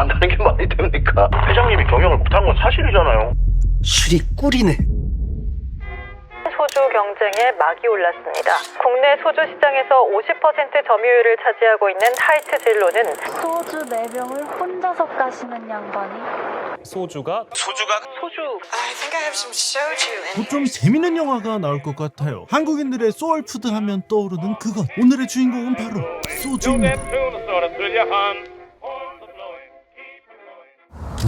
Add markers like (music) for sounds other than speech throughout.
한다는 게 말이 됩니까? 회장님이 경영을 못한 건 사실이잖아요. 술이 꿀이네. 소주 경쟁에 막이 올랐습니다. 국내 소주 시장에서 50% 점유율을 차지하고 있는 하이트 진로는 소주 4병을 혼자서 까시는 양반이 소주가 소주 곧좀 재밌는 영화가 나올 것 같아요. 한국인들의 소울푸드 하면 떠오르는 그것. 오늘의 주인공은 바로 소주입니다.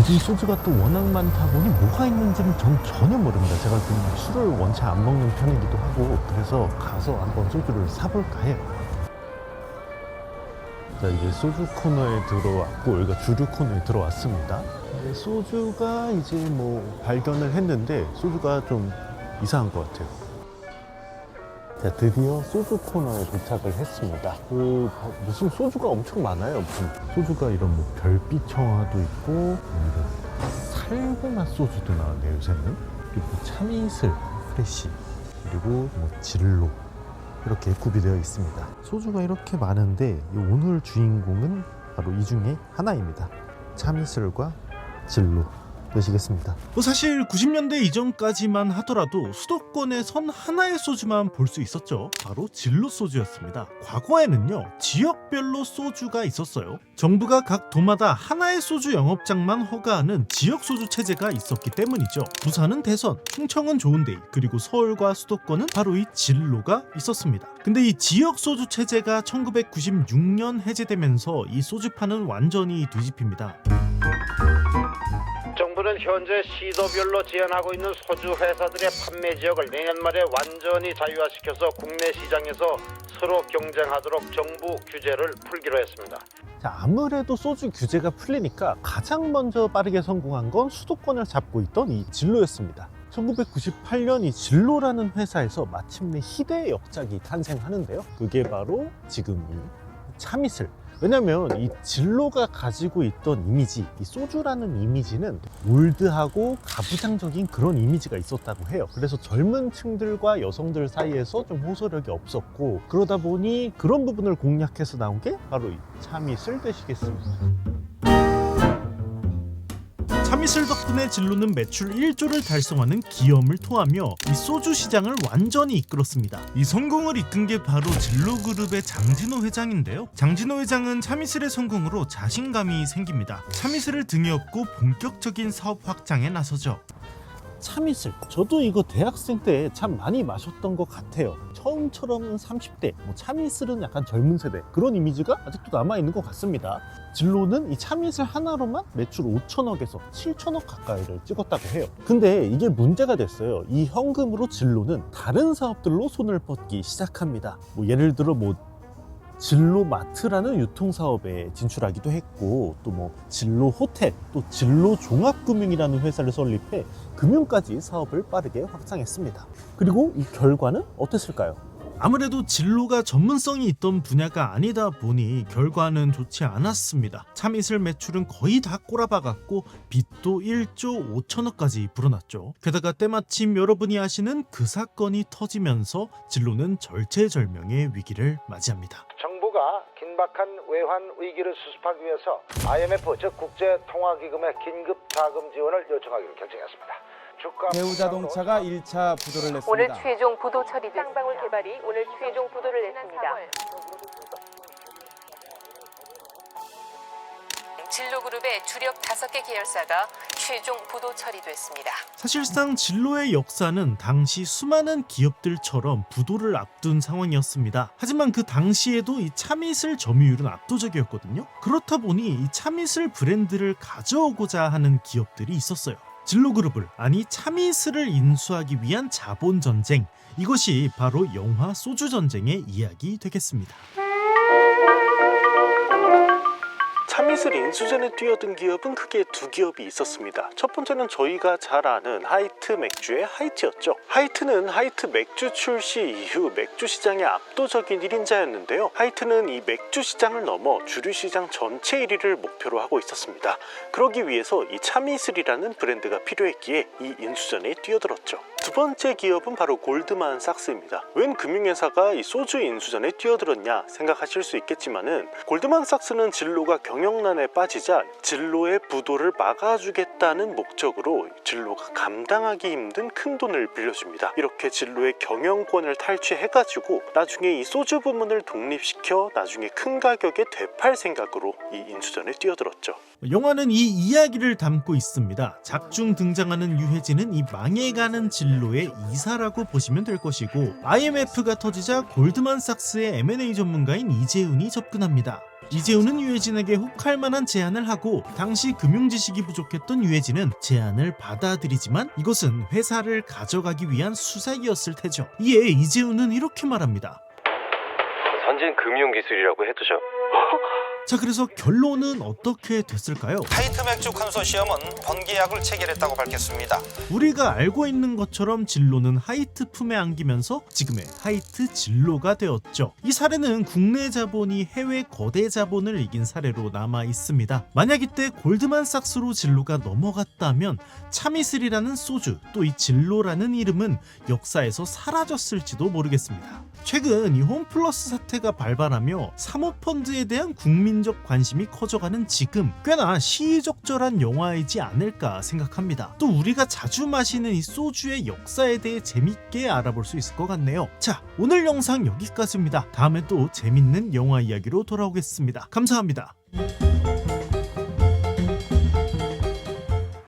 요즘 소주가 또 워낙 많다 보니 뭐가 있는지는 전 전혀 모릅니다. 제가 좀 술을 원체 안 먹는 편이기도 하고 그래서 가서 한번 소주를 사볼까 해요. 자 이제 소주 코너에 들어왔고 여기가 주류 코너에 들어왔습니다. 이제 소주가 이제 뭐 발견을 했는데 소주가 좀 이상한 것 같아요. 자, 드디어 소주 코너에 도착을 했습니다. 그, 어, 무슨 소주가 엄청 많아요. 무슨 소주가 이런 뭐 별빛 청아도 있고, 이런 살구맛 소주도 나왔네요, 요새는. 그리고 참이슬, 프레시, 그리고 뭐 진로. 이렇게 구비되어 있습니다. 소주가 이렇게 많은데, 이 오늘 주인공은 바로 이 중에 하나입니다. 참이슬과 진로. 되시겠습니다. 뭐 사실 90년대 이전까지만 하더라도 수도권에 선 하나의 소주만 볼 수 있었죠. 바로 진로 소주였습니다. 과거에는요 지역별로 소주가 있었어요. 정부가 각 도마다 하나의 소주 영업장만 허가하는 지역 소주 체제가 있었기 때문이죠. 부산은 대선, 충청은 좋은데이, 그리고 서울과 수도권은 바로 이 진로가 있었습니다. 근데 이 지역 소주 체제가 1996년 해제되면서 이 소주파는 완전히 뒤집힙니다. 정부는 현재 시도별로 제한하고 있는 소주 회사들의 판매 지역을 내년 말에 완전히 자유화시켜서 국내 시장에서 서로 경쟁하도록 정부 규제를 풀기로 했습니다. 자, 아무래도 소주 규제가 풀리니까 가장 먼저 빠르게 성공한 건 수도권을 잡고 있던 이 진로였습니다. 1998년 이 진로라는 회사에서 마침내 희대의 역작이 탄생하는데요. 그게 바로 지금 이 참이슬. 왜냐면 이 진로가 가지고 있던 이미지, 이 소주라는 이미지는 올드하고 가부장적인 그런 이미지가 있었다고 해요. 그래서 젊은 층들과 여성들 사이에서 좀 호소력이 없었고 그러다 보니 그런 부분을 공략해서 나온 게 바로 이 참이슬 되시겠습니다. 참이슬 덕분에 진로는 매출 1조를 달성하는 기염을 토하며 이 소주 시장을 완전히 이끌었습니다. 이 성공을 이끈 게 바로 진로그룹의 장진호 회장인데요. 장진호 회장은 참이슬의 성공으로 자신감이 생깁니다. 참이슬을 등에 업고 본격적인 사업 확장에 나서죠. 참이슬. 저도 이거 대학생 때 참 많이 마셨던 것 같아요. 처음처럼은 30대, 뭐 참이슬은 약간 젊은 세대 그런 이미지가 아직도 남아 있는 것 같습니다. 진로는 이 참이슬 하나로만 매출 5천억에서 7천억 가까이를 찍었다고 해요. 근데 이게 문제가 됐어요. 이 현금으로 진로는 다른 사업들로 손을 뻗기 시작합니다. 뭐 예를 들어 뭐 진로 마트라는 유통 사업에 진출하기도 했고 또 뭐 진로 호텔 또 진로 종합금융이라는 회사를 설립해 금융까지 사업을 빠르게 확장했습니다. 그리고 이 결과는 어땠을까요? 아무래도 진로가 전문성이 있던 분야가 아니다 보니 결과는 좋지 않았습니다. 참이슬 매출은 거의 다 꼬라박았고 빚도 1조 5천억까지 불어났죠. 게다가 때마침 여러분이 아시는 그 사건이 터지면서 진로는 절체절명의 위기를 맞이합니다. 정부가 긴박한 외환 위기를 수습하기 위해서 IMF 즉 국제통화기금의 긴급 자금 지원을 요청하기로 결정했습니다. 주가 대우자동차가 1차 부도를 냈습니다. 오늘 최종 부도 처리됐습니다. 쌍방울 개발이 오늘 최종 부도를 냈습니다. 진로그룹의 주력 5개 계열사가 최종 부도 처리됐습니다. 사실상 진로의 역사는 당시 수많은 기업들처럼 부도를 앞둔 상황이었습니다. 하지만 그 당시에도 이 참이슬 점유율은 압도적이었거든요. 그렇다 보니 이 참이슬 브랜드를 가져오고자 하는 기업들이 있었어요. 진로그룹을 아니 참이슬을 인수하기 위한 자본 전쟁 이것이 바로 영화 소주 전쟁의 이야기 되겠습니다. 참이슬 인수전에 뛰어든 기업은 크게 두 기업이 있었습니다. 첫 번째는 저희가 잘 아는 하이트 맥주의 하이트였죠. 하이트는 하이트 맥주 출시 이후 맥주 시장의 압도적인 1인자였는데요. 하이트는 이 맥주 시장을 넘어 주류 시장 전체 1위를 목표로 하고 있었습니다. 그러기 위해서 이 참이슬이라는 브랜드가 필요했기에 이 인수전에 뛰어들었죠. 두 번째 기업은 바로 골드만삭스입니다. 웬 금융회사가 이 소주 인수전에 뛰어들었냐 생각하실 수 있겠지만은 골드만삭스는 진로가 경영난에 빠지자 진로의 부도를 막아주겠다는 목적으로 진로가 감당하기 힘든 큰 돈을 빌려줍니다. 이렇게 진로의 경영권을 탈취해가지고 나중에 이 소주 부문을 독립시켜 나중에 큰 가격에 되팔 생각으로 이 인수전에 뛰어들었죠. 영화는 이 이야기를 담고 있습니다. 작중 등장하는 유해진은 이 망해가는 진로의 이사라고 보시면 될 것이고 IMF가 터지자 골드만삭스의 M&A 전문가인 이재훈이 접근합니다. 이재훈은 유해진에게 혹할 만한 제안을 하고 당시 금융 지식이 부족했던 유해진은 제안을 받아들이지만 이것은 회사를 가져가기 위한 수사이었을 테죠. 이에 이재훈은 이렇게 말합니다. 선진 금융 기술이라고 해두죠. (laughs) 자 그래서 결론은 어떻게 됐을까요? 하이트 맥주 컨소시엄은 번계약을 체결했다고 밝혔습니다. 우리가 알고 있는 것처럼 진로는 하이트 품에 안기면서 지금의 하이트 진로가 되었죠. 이 사례는 국내 자본이 해외 거대 자본을 이긴 사례로 남아 있습니다. 만약 이때 골드만삭스로 진로가 넘어갔다면 참이슬이라는 소주 또 이 진로라는 이름은 역사에서 사라졌을지도 모르겠습니다. 최근 이 홈플러스 사태가 발발하며 사모펀드에 대한 국민적 관심이 커져가는 지금 꽤나 시의적절한 영화이지 않을까 생각합니다. 또 우리가 자주 마시는 이 소주의 역사에 대해 재밌게 알아볼 수 있을 것 같네요. 자, 오늘 영상 여기까지입니다. 다음에 또 재밌는 영화 이야기로 돌아오겠습니다. 감사합니다.